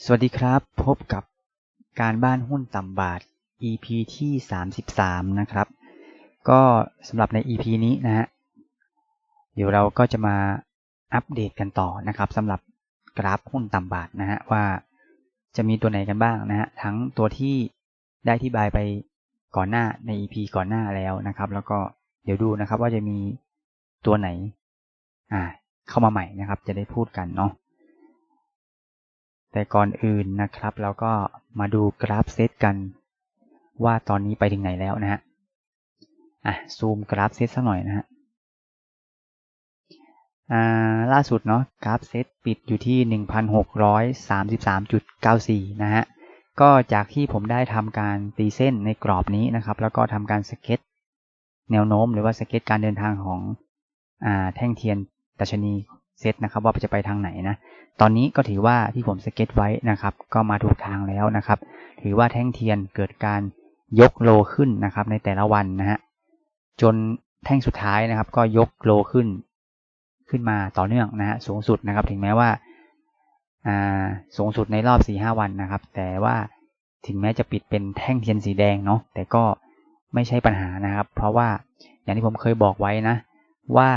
สวัสดีครับ พบกับการบ้านหุ้นต่ำบาท EP ที่ 33 นะครับ ก็สำหรับใน EP นี้นะฮะเดี๋ยวเราก็จะมาอัปเดตกันต่อนะครับสำหรับกราฟหุ้นต่ำบาทนะฮะว่าจะมีตัวไหนกันบ้างนะฮะทั้งตัวที่ได้ที่บายไปก่อนหน้าใน EP ก่อนหน้าแล้วนะครับ แล้วก็เดี๋ยวดูนะครับว่าจะมีตัวไหนอ่าเข้ามาใหม่นะครับ จะได้พูดกันเนาะ แต่ก่อนอื่นนะครับ เราก็มาดูกราฟเซตกัน ว่าตอนนี้ไปถึงไหนแล้วนะฮะอะซูมกราฟเซตสักหน่อยนะฮะอ่าล่าสุดเนาะกราฟเซตปิดอยู่ที่ 1,633.94 นะฮะ ก็จากที่ผมได้ทำการตีเส้นในกรอบนี้นะครับ แล้วก็ทำการสเก็ตแนวโน้มหรือว่าสเก็ตการเดินทางของอ่าแท่งเทียนดัชนีเซตนะครับ ว่าจะไปทางไหนนะ ตอนนี้ก็ถือว่าที่ผมสเก็ตไว้นะครับ ก็มาถูกทางแล้วนะครับ ถือว่าแท่งเทียนเกิดการยกโลขึ้นนะครับ ในแต่ละวันนะฮะจนแท่งสุดท้ายนะครับ ก็ยกโลขึ้น ขึ้นมาต่อเนื่องนะฮะสูงสุดนะครับ ถึงแม้ว่าอ่าสูงสุดในรอบ4-5วันนะครับ แต่ว่าถึงแม้จะปิดเป็นแท่งเทียนสีแดงเนาะแต่ก็ไม่ใช่ปัญหานะครับ เพราะว่าอย่างที่ผมเคยบอกไว้นะ ว่า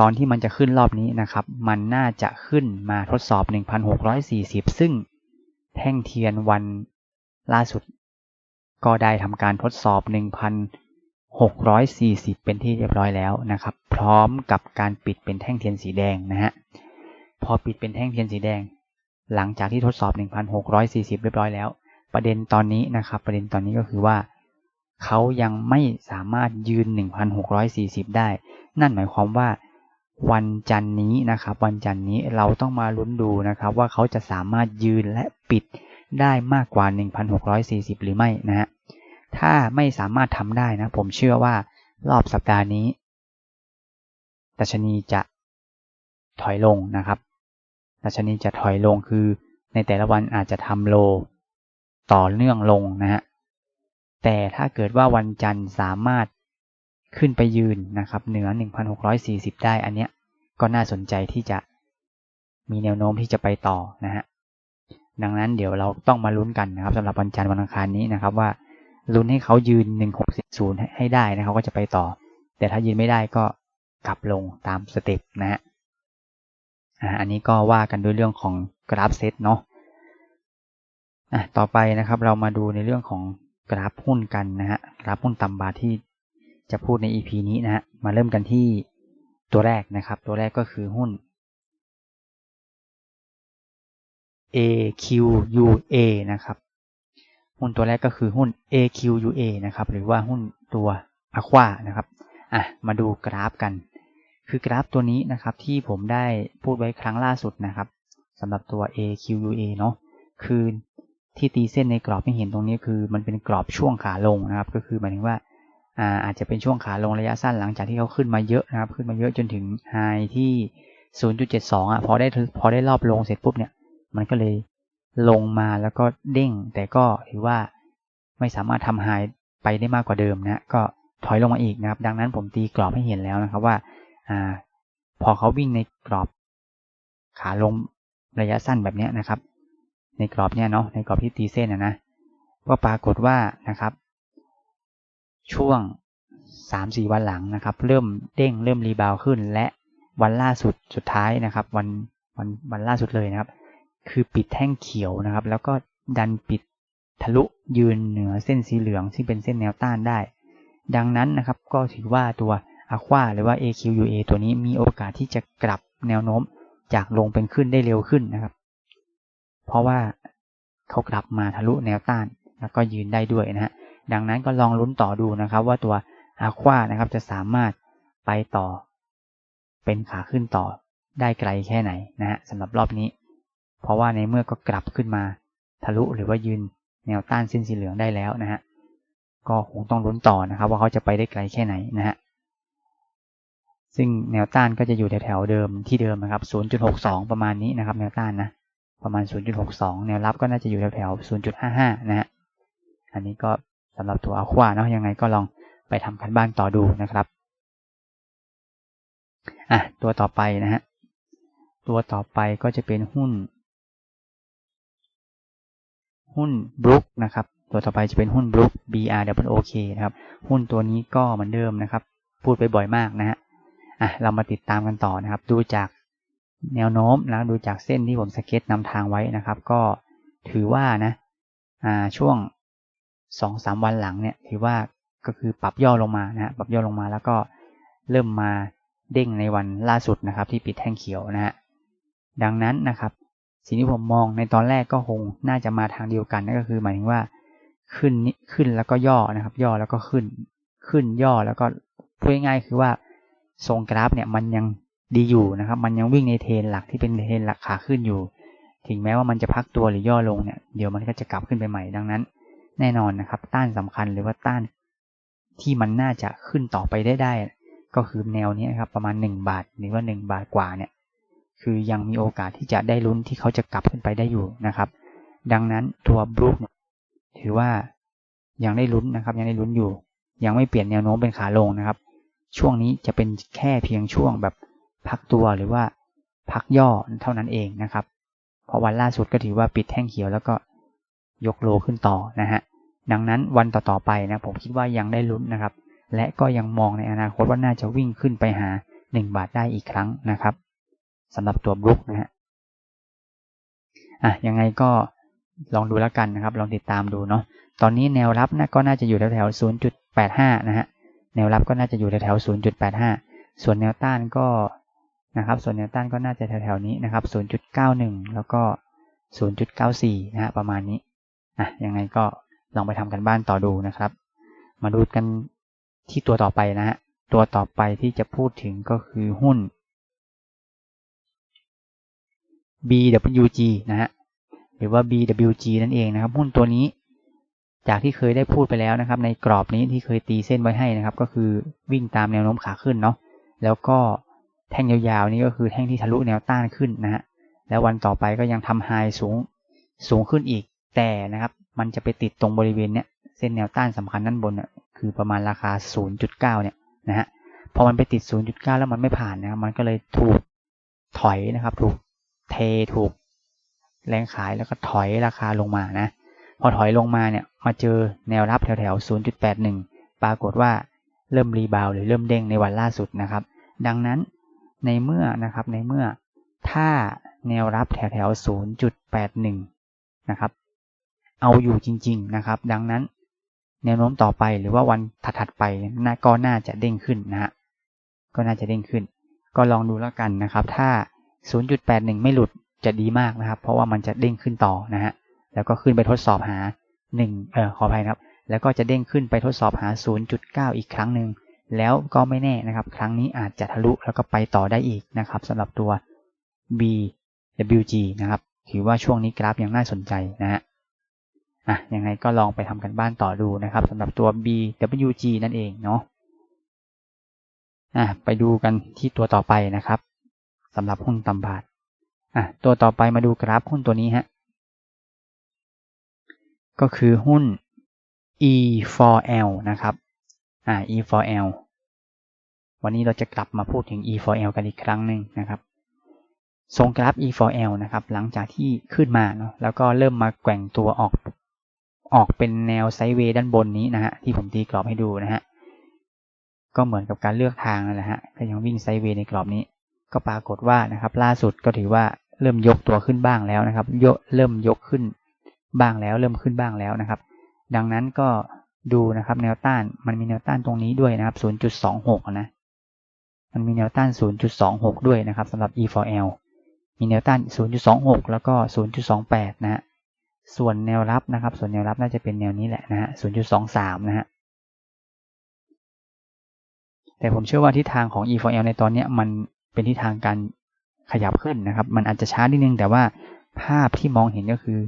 ตอนที่มันจะขึ้นรอบนี้นะครับ มันน่าจะขึ้นมาทดสอบ 1,640 ซึ่งแท่งเทียนวันล่าสุด ก็ได้ทำการทดสอบ 1,640 เป็นที่เรียบร้อยแล้วนะครับ พร้อมกับการปิดเป็นแท่งเทียนสีแดงนะฮะ พอปิดเป็นแท่งเทียนสีแดง หลังจากที่ทดสอบ 1,640 เรียบร้อยแล้ว ประเด็นตอนนี้นะครับ ประเด็นตอนนี้ก็คือว่าเขายังไม่สามารถยืน 1,640 ได้ นั่นหมายความว่า วันจันนี้นะครับ วันจันนี้เราต้องมาลุ้นดูนะครับ ว่าเขาจะสามารถยืนและปิดได้มากกว่า 1,640 หรือไม่นะฮะถ้าไม่สามารถทำได้นะ ผมเชื่อว่ารอบสัปดาห์นี้ดัชนีจะถอยลงนะครับดัชนีจะถอยลงคือในแต่ละวันอาจจะทำโล ต่อเนื่องลงนะฮะแต่ถ้าเกิดว่าวันจันทร์สามารถ ขึ้นไปยืนนะครับเหนือ 1,640 ได้อันเนี้ยก็น่าสนใจที่จะมีแนวโน้มที่จะไปต่อนะฮะดังนั้นเดี๋ยวเราต้องมาลุ้นกันนะครับสำหรับวันจันทร์วันอังคารนี้นะครับว่าลุ้นให้เขายืน 1640 ให้ได้นะครับก็จะไปต่อ แต่ถ้ายืนไม่ได้ก็กลับลงตามสเต็ปนะฮะอันนี้ก็ว่ากันด้วยเรื่องของกราฟเซตเนาะอะต่อไปนะครับเรามาดูในเรื่องของกราฟหุ้นกันนะฮะกราฟหุ้นต่ำบาทที่ จะพูดใน EP นี้นะฮะมาเริ่มกันที่ตัวแรกนะครับ ตัวแรกก็คือหุ้น AQUA นะครับ หุ้นตัวแรกก็คือหุ้น AQUA นะครับ หรือว่าหุ้นตัว Aqua นะครับอะมาดูกราฟกัน คือกราฟตัวนี้นะครับที่ผมได้พูดไว้ครั้งล่าสุดนะครับสำหรับตัว AQUA เนาะคือที่ตีเส้นในกรอบที่เห็นตรงนี้คือ มันเป็นกรอบช่วงขาลงนะครับ ก็คือหมายถึงว่า อาจจะเป็นช่วงขาลงระยะสั้นหลังจากที่เขาขึ้นมาเยอะนะครับ ขึ้นมาเยอะจนถึงไฮที่ 0.72 อะพอได้พอได้รอบลงเสร็จปุ๊บเนี่ย มันก็เลยลงมาแล้วก็เด้ง แต่ก็ถือว่าไม่สามารถทำไฮไปได้มากกว่าเดิมนะก็ถอยลงมาอีกนะครับ ดังนั้นผมตีกรอบให้เห็นแล้วนะครับว่าอ่า พอเขาวิ่งในกรอบขาลงระยะสั้นแบบนี้นะครับ ในกรอบเนี้ยเนาะในกรอบที่ตีเส้นนะนะก็ปรากฏว่านะครับ ช่วง 3-4 วันหลังนะครับ เริ่มเด้งเริ่มรีบาวขึ้น และวันล่าสุดสุดท้ายนะครับ วันวันวันล่าสุดเลยนะครับ คือปิดแท่งเขียวนะครับ แล้วก็ดันปิดทะลุยืนเหนือเส้นสีเหลือง ซึ่งเป็นเส้นแนวต้านได้ ดังนั้นนะครับก็ถือว่าตัว Aqua หรือว่า AQUA ตัวนี้มีโอกาสที่จะกลับแนวโน้มจากลงเป็นขึ้นได้เร็วขึ้นนะครับ เพราะว่าเขากลับมาทะลุแนวต้านแล้วก็ยืนได้ด้วยนะฮะ ดังนั้นก็ลองลุ้นต่อดูนะครับ ว่าตัวอาควานะครับจะสามารถไปต่อ เป็นขาขึ้นต่อได้ไกลแค่ไหนนะฮะสำหรับรอบนี้ เพราะว่าในเมื่อก็กลับขึ้นมาทะลุหรือว่ายืนแนวต้านเส้นสีเหลืองได้แล้วนะฮะก็คงต้องลุ้นต่อนะครับ ว่าเขาจะไปได้ไกลแค่ไหนนะฮะซึ่งแนวต้านก็จะอยู่แถวๆเดิมที่เดิมนะครับ 0.62 ประมาณนี้นะครับ แนวต้านนะ ประมาณ 0.62 แนวรับก็น่าจะอยู่แถวๆ 0.55 นะฮะ อันนี้ก็ สำหรับตัวอาควาเนาะยังไงก็ลองไปทำกันบ้านต่อดูนะครับอะตัวต่อไปนะฮะตัวต่อไปก็จะเป็นหุ้น หุ้นบลุกนะครับ ตัวต่อไปจะเป็นหุ้นบลุก BRWOK นะครับ หุ้นตัวนี้ก็เหมือนเดิมนะครับ พูดไปบ่อยมากนะฮะอะเรามาติดตามกันต่อนะครับ ดูจากแนวโน้มนะดูจากเส้นที่ผมสเก็ตนำทางไว้นะครับ ก็ถือว่านะอ่าช่วง สองสามวันหลังเนี่ยถือว่าก็คือปรับย่อลงมานะฮะปรับย่อลงมาแล้วก็เริ่มมาเด้งในวันล่าสุดนะครับ ที่ปิดแท่งเขียวนะฮะดังนั้นนะครับสิ่งที่ผมมองในตอนแรกก็คงน่าจะมาทางเดียวกันนั่นก็คือหมายถึงว่าขึ้นขึ้นแล้วก็ย่อนะครับ ย่อแล้วก็ขึ้น ขึ้นย่อแล้วก็พูดง่ายๆคือว่าทรงกราฟเนี่ยมันยังดีอยู่นะครับ มันยังวิ่งในเทรนหลักที่เป็นเทรนหลักขาขึ้นอยู่ ถึงแม้ว่ามันจะพักตัวหรือย่อลงเนี่ยเดี๋ยวมันก็จะกลับขึ้นไปใหม่ดังนั้น แน่นอนนะครับ ต้านสำคัญหรือว่าต้านที่มันน่าจะขึ้นต่อไปได้ได้ ก็คือแนวนี้ครับประมาณ 1 บาทหรือว่า 1 บาทกว่าเนี่ยคือยังมีโอกาสที่จะได้ลุ้นที่เขาจะกลับขึ้นไปได้อยู่นะครับ ดังนั้นตัวบลูเนี่ยถือว่ายังได้ลุ้นนะครับ ยังได้ลุ้นอยู่ ยังไม่เปลี่ยนแนวโน้มเป็นขาลงนะครับ ช่วงนี้จะเป็นแค่เพียงช่วงแบบพักตัวหรือว่าพักย่อเท่านั้นเองนะครับ เพราะวันล่าสุดก็ถือว่าปิดแท่งเขียวแล้วก็ยกโลขึ้นต่อนะฮะ ดังนั้นวันต่อๆไปนะผมคิดว่ายังได้ลุ้นนะครับ และก็ยังมองในอนาคตว่าน่าจะวิ่งขึ้นไปหา 1 บาทได้อีกครั้งนะครับสำหรับตัวบลุกนะฮะอะยังไงก็ลองดูแล้วกันนะครับ ลองติดตามดูเนาะตอนนี้แนวรับนะก็น่าจะอยู่แถวๆ0.85 นะฮะแนวรับก็น่าจะอยู่แถวๆ0.85 ส่วนแนวต้านก็นะครับ ส่วนแนวต้านก็น่าจะแถวๆนี้นะครับ 0.91 แล้วก็ 0.94 นะฮะประมาณนี้อะยังไงก็ ลองไปทำกันบ้านต่อดูนะครับ มาดูกันที่ตัวต่อไปนะฮะตัวต่อไปที่จะพูดถึงก็คือหุ้น BWG นะฮะหรือว่า BWG นั่นเองนะครับ หุ้นตัวนี้ จากที่เคยได้พูดไปแล้วนะครับ ในกรอบนี้ที่เคยตีเส้นไว้ให้นะครับ ก็คือวิ่งตามแนวโน้มขาขึ้นเนาะแล้วก็แท่งยาวๆนี้ก็คือแท่งที่ทะลุแนวต้านขึ้นนะฮะแล้ววันต่อไปก็ยังทำไฮสูงสูงขึ้นอีกแต่นะครับ มันจะไปติดตรงบริเวณเนี้ยเส้นแนวต้านสำคัญด้านบนเนี่ยคือประมาณราคา 0.9 เนี่ยนะฮะพอมันไปติด 0.9 แล้วมันไม่ผ่านนะครับมันก็เลยถูกถอยนะครับถูกเทถูกแรงขายแล้วก็ถอยราคาลงมานะ พอถอยลงมาเนี่ยมาเจอแนวรับแถวๆ0.81 ปรากฏว่าเริ่มรีบาวหรือเริ่มเด้งในวันล่าสุดนะครับ ดังนั้นในเมื่อนะครับในเมื่อถ้าแนวรับแถวๆ0.81 นะครับ เอาอยู่จริง ๆนะครับ ดังนั้นแนวโน้มต่อไปหรือว่าวันถัดๆไปน่าก็น่าจะเด้งขึ้นนะฮะก็น่าจะเด้งขึ้น ก็ลองดูแล้วกันนะครับ ถ้า 0.81 ไม่หลุดจะดีมากนะครับ เพราะว่ามันจะเด้งขึ้นต่อนะฮะแล้วก็ขึ้นไปทดสอบหา1เอ่อขออภัยครับ แล้วก็จะเด้งขึ้นไปทดสอบหา 0.9 อีกครั้งหนึ่งแล้วก็ไม่แน่นะครับ ครั้งนี้อาจจะทะลุแล้วก็ไปต่อได้อีกนะครับสำหรับตัว BWG นะครับถือว่าช่วงนี้กราฟยังน่าสนใจนะฮะ อะยังไงก็ลองไปทำกันบ้านต่อดูนะครับสำหรับตัว BWG นั่นเองเนาะอะไปดูกันที่ตัวต่อไปนะครับสำหรับหุ้นตำบาทอะตัวต่อไปมาดูกราฟหุ้นตัวนี้ฮะก็คือหุ้น E4L นะครับอ่า E4L วันนี้เราจะกลับมาพูดถึง E4L กันอีกครั้งหนึ่งนะครับ ทรงกราฟ E4L นะครับ หลังจากที่ขึ้นมาเนาะ แล้วก็เริ่มมาแกว่งตัวออก ออกเป็นแนวไซด์เวย์ด้านบนนี้นะฮะที่ผมตีกรอบให้ดูนะฮะก็เหมือนกับการเลือกทางนั่นแหละฮะก็ยังวิ่งไซด์เวย์ในกรอบนี้ ก็ปรากฏว่านะครับล่าสุดก็ถือว่าเริ่มยกตัวขึ้นบ้างแล้วนะครับยกเริ่มยกขึ้นบ้างแล้ว เริ่มขึ้นบ้างแล้วนะครับ ดังนั้นก็ดูนะครับแนวต้านมันมีแนวต้านตรงนี้ด้วยนะครับ 0.26 นะ มันมีแนวต้าน 0.26 ด้วยนะครับสำหรับ E4L มีแนวต้าน 0.26 แล้วก็ 0.28 นะฮะ ส่วนแนวรับนะครับ ส่วนแนวรับน่าจะเป็นแนวนี้แหละนะฮะ0.23นะฮะแต่ผมเชื่อว่าทิศทางของ E4L ในตอนนี้มันเป็นทิศทางการขยับขึ้นนะครับ มันอาจจะช้านิดนึงแต่ว่าภาพที่มองเห็นก็คือ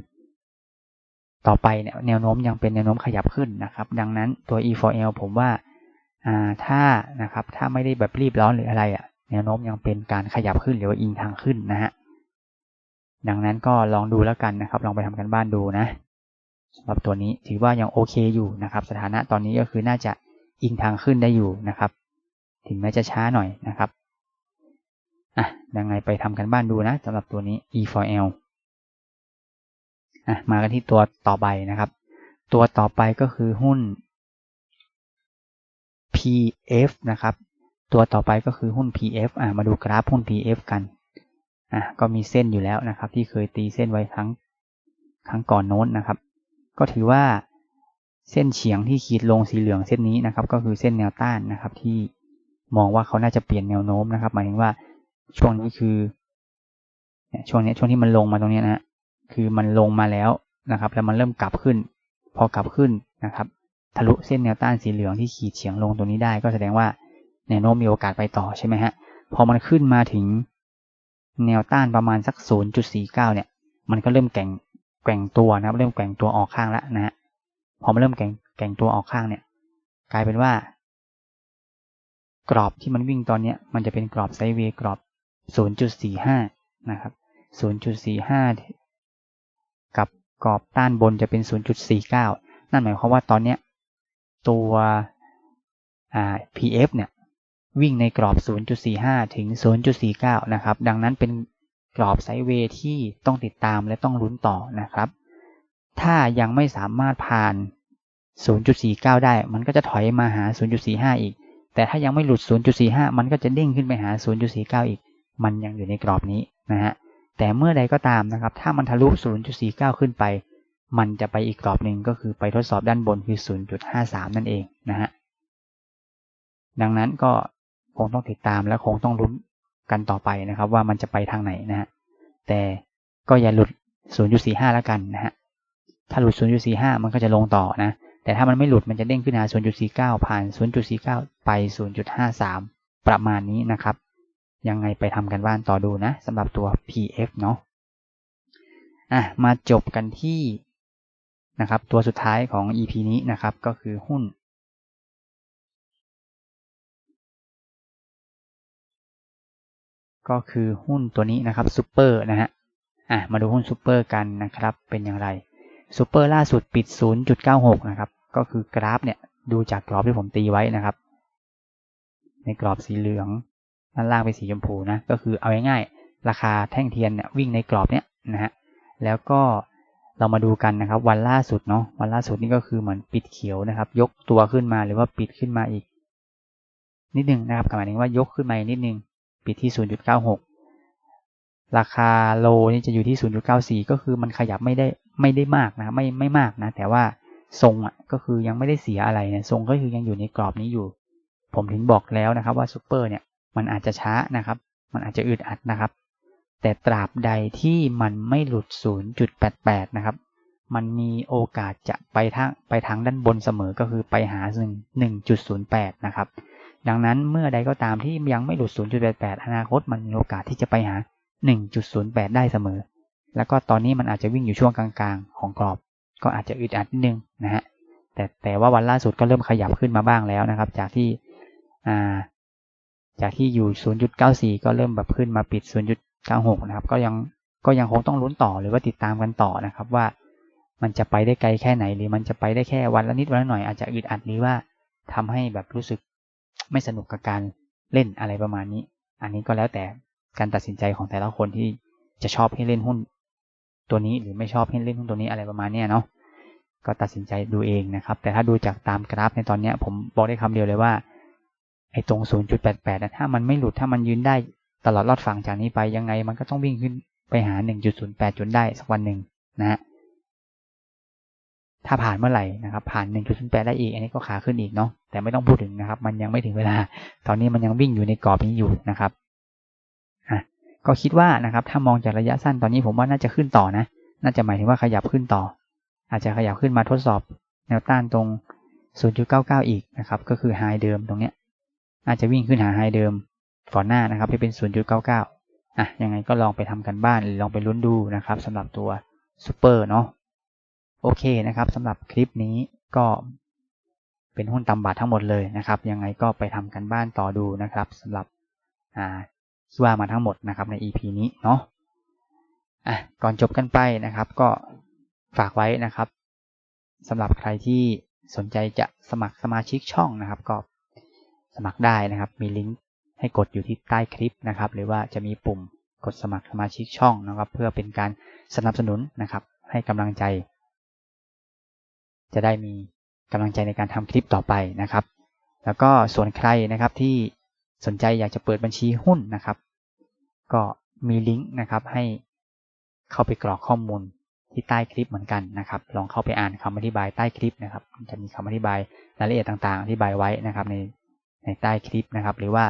ต่อไปเนี่ยแนวโน้มยังเป็นแนวโน้มขยับขึ้นนะครับ ดังนั้นตัว E4L ผมว่าอ่าถ้านะครับถ้าไม่ได้แบบรีบร้อนหรืออะไรอะ่ะแนวโน้มยังเป็นการขยับขึ้นหรือว่าอิงทางขึ้นนะฮะ ดังนั้นก็ลองดูแล้วกันนะครับ ลองไปทำกันบ้านดูนะสำหรับตัวนี้ถือว่ายังโอเคอยู่นะครับ สถานะตอนนี้ก็คือน่าจะอิงทางขึ้นได้อยู่นะครับ ถึงแม้จะช้าหน่อยนะครับอะยังไงไปทำกันบ้านดูนะสำหรับตัวนี้ E4L อะมากันที่ตัวต่อไปนะครับ ตัวต่อไปก็คือหุ้น PF นะครับ ตัวต่อไปก็คือหุ้น PF อะมาดูกราฟหุ้น PF กัน อะก็มีเส้นอยู่แล้วนะครับ ที่เคยตีเส้นไว้ครั้งครั้งก่อนโน้นนะครับ ก็ถือว่าเส้นเฉียงที่ขีดลงสีเหลืองเส้นนี้นะครับ ก็คือเส้นแนวต้านนะครับ ที่มองว่าเขาน่าจะเปลี่ยนแนวโน้มนะครับ หมายถึงว่าช่วงนี้คือช่วงนี้ช่วงที่มันลงมาตรงนี้นะฮะคือมันลงมาแล้วนะครับ แล้วมันเริ่มกลับขึ้น พอกลับขึ้นนะครับ ทะลุเส้นแนวต้านสีเหลืองที่ขีดเฉียงลงตรงนี้ได้ ก็แสดงว่าแนวโน้มมีโอกาสไปต่อใช่ไหมฮะพอมันขึ้นมาถึง แนวต้านประมาณสัก 0.49 เนี่ย มันก็เริ่มแก่งแก่งตัวนะครับ เริ่มแก่งตัวออกข้างแล้วนะฮะพอมันเริ่มแก่งแก่งตัวออกข้างเนี่ย กลายเป็นว่า กรอบที่มันวิ่งตอนนี้มันจะเป็นกรอบไซด์เวย์กรอบ 0.45 นะครับ 0.45 กับกรอบต้านบนจะเป็น 0.49 นั่นหมายความว่าตอนนี้ตัว PF เนี่ย วิ่งในกรอบ 0.45 ถึง 0.49 นะครับ ดังนั้นเป็นกรอบไซด์เวย์ที่ต้องติดตามและต้องลุ้นต่อนะครับ ถ้ายังไม่สามารถผ่าน 0.49 ได้ มันก็จะถอยมาหา 0.45 อีก แต่ถ้ายังไม่หลุด 0.45 มันก็จะเด้งขึ้นไปหา 0.49 อีก มันยังอยู่ในกรอบนี้นะฮะ แต่เมื่อใดก็ตามนะครับ ถ้ามันทะลุ 0.49 ขึ้นไป มันจะไปอีกกรอบหนึ่งก็คือไปทดสอบด้านบนคือ 0.53 นั่นเองนะฮะ ดังนั้นก็ คงต้องติดตามและคงต้องลุ้นกันต่อไปนะครับ ว่ามันจะไปทางไหนนะฮะแต่ก็อย่าหลุด 0.45 แล้วกันนะฮะถ้าหลุด 0.45 มันก็จะลงต่อนะ แต่ถ้ามันไม่หลุดมันจะเด้งขึ้นหา 0.49 ผ่าน 0.49 ไป 0.53 ประมาณนี้นะครับ ยังไงไปทำกันบ้านต่อดูนะสำหรับตัว PF เนาะอะมาจบกันที่นะครับตัวสุดท้ายของ EP นี้นะครับ ก็คือหุ้น ก็คือหุ้นตัวนี้นะครับซูเปอร์นะฮะอะมาดูหุ้นซูเปอร์กันนะครับเป็นอย่างไรซูเปอร์ล่าสุดปิด 0.96 นะครับ ก็คือกราฟเนี่ยดูจากกรอบที่ผมตีไว้นะครับ ในกรอบสีเหลืองด้านล่างเป็นสีชมพูนะ ก็คือเอาง่ายๆราคาแท่งเทียนเนี่ยวิ่งในกรอบเนี้ยนะฮะแล้วก็เรามาดูกันนะครับ วันล่าสุดเนาะวันล่าสุดนี่ก็คือเหมือนปิดเขียวนะครับ ยกตัวขึ้นมาหรือว่าปิดขึ้นมาอีก นิดนึงนะครับหมายถึงว่ายกขึ้นมาอีกนิดนึง ปิดที่ 0.96 ราคาโลนี่จะอยู่ที่ 0.94 ก็คือมันขยับไม่ได้ไม่ได้มากนะไม่ไม่มากนะ แต่ว่าทรงอะก็คือยังไม่ได้เสียอะไรเนี่ยทรงก็คือยังอยู่ในกรอบนี้อยู่ ผมถึงบอกแล้วนะครับว่าซูเปอร์เนี่ยมันอาจจะช้านะครับ มันอาจจะอึดอัดนะครับ แต่ตราบใดที่มันไม่หลุด 0.88 นะครับ มันมีโอกาสจะไปทางไปทางด้านบนเสมอก็คือไปหา 1.08 นะครับ ดังนั้นเมื่อใดก็ตามที่ยังไม่หลุด 0.88 อนาคตมันมีโอกาสที่จะไปหา 1.08 ได้เสมอ แล้วก็ตอนนี้มันอาจจะวิ่งอยู่ช่วงกลางๆ ของกรอบ ก็อาจจะอึดอัดนิดนึงนะฮะ แต่แต่ว่าวันล่าสุดก็เริ่มขยับขึ้นมาบ้างแล้วนะครับ จากที่อ่าจากที่อยู่ 0.94 ก็เริ่มแบบขึ้นมาปิด 0.96 นะครับ ก็ยังก็ยังคงต้องลุ้นต่อหรือว่าติดตามกันต่อนะครับว่ามันจะไปได้ไกลแค่ไหนหรือมันจะไปได้แค่วันละนิดวันละหน่อยอาจจะอึดอัดหรือว่าทำให้แบบรู้สึก ไม่สนุกกับการเล่นอะไรประมาณนี้ อันนี้ก็แล้วแต่การตัดสินใจของแต่ละคนที่จะชอบให้เล่นหุ้น ตัวนี้หรือไม่ชอบให้เล่นหุ้นตัวนี้อะไรประมาณนี้เนาะก็ตัดสินใจดูเองนะครับ แต่ถ้าดูจากตามกราฟในตอนนี้ผมบอกได้คำเดียวเลยว่าไอ้ตรง 0.88นะถ้ามันไม่หลุดถ้ามันยืนได้ตลอดรอดฝั่งจากนี้ไปยังไง มันก็ต้องวิ่งขึ้นไปหา 1.08 จนได้สักวันหนึ่งนะฮะถ้าผ่านเมื่อไหร่นะครับ ผ่าน 1.08 ได้อีก อันนี้ก็ขาขึ้นอีกเนาะ แต่ไม่ต้องพูดถึงนะครับ มันยังไม่ถึงเวลา ตอนนี้มันยังวิ่งอยู่ในกรอบนี้อยู่นะครับอะก็คิดว่านะครับ ถ้ามองจากระยะสั้นตอนนี้ผมว่าน่าจะขึ้นต่อนะ น่าจะหมายถึงว่าขยับขึ้นต่อ อาจจะขยับขึ้นมาทดสอบ แนวต้านตรง 0.99 อีกนะครับ ก็คือไฮเดิมตรงเนี้ยอาจจะวิ่งขึ้นหาไฮเดิมก่อนหน้านะครับที่เป็น 0.99 อะยังไงก็ลองไปทำกันบ้านหรือลองไปลุ้นดูนะครับสำหรับตัวซูเปอร์เนาะโอเคนะครับสำหรับคลิปนี้ก็ เป็นหุ้นตำบาททั้งหมดเลยนะครับ ยังไงก็ไปทำกันบ้านต่อดูนะครับสำหรับอ่าที่ว่ามาทั้งหมดนะครับใน EP นี้เนาะอะก่อนจบกันไปนะครับ ก็ฝากไว้นะครับสำหรับใครที่สนใจจะสมัครสมาชิกช่องนะครับ ก็สมัครได้นะครับ มีลิงก์ให้กดอยู่ที่ใต้คลิปนะครับ หรือว่าจะมีปุ่มกดสมัครสมาชิกช่องนะครับ เพื่อเป็นการสนับสนุนนะครับ ให้กำลังใจ จะได้มี กำลังใจในการทำคลิปต่อไปนะครับ แล้วก็ส่วนใครนะครับที่สนใจอยากจะเปิดบัญชีหุ้นนะครับ ก็มีลิงก์นะครับให้เข้าไปกรอกข้อมูลที่ใต้คลิปเหมือนกันนะครับ ลองเข้าไปอ่านคำอธิบายใต้คลิปนะครับ จะมีคำอธิบายรายละเอียดต่างๆ อธิบายไว้นะครับในในใต้คลิปนะครับ หรือว่า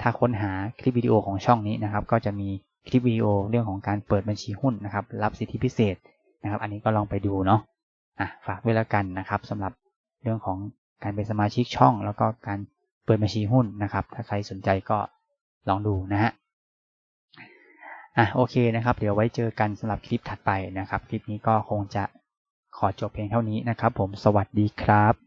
ถ้าค้นหาคลิปวิดีโอของช่องนี้นะครับ ก็จะมีคลิปวิดีโอเรื่องของการเปิดบัญชีหุ้นนะครับ รับสิทธิพิเศษนะครับ อันนี้ก็ลองไปดูเนาะอะฝากไว้แล้วกันนะครับสำหรับ เรื่องของการเป็นสมาชิกช่อง แล้วก็การเปิดบัญชีหุ้นนะครับ ถ้าใครสนใจก็ลองดูนะฮะอะโอเคนะครับ เดี๋ยวไว้เจอกันสำหรับคลิปถัดไปนะครับ คลิปนี้ก็คงจะขอจบเพียงเท่านี้นะครับ ผมสวัสดีครับ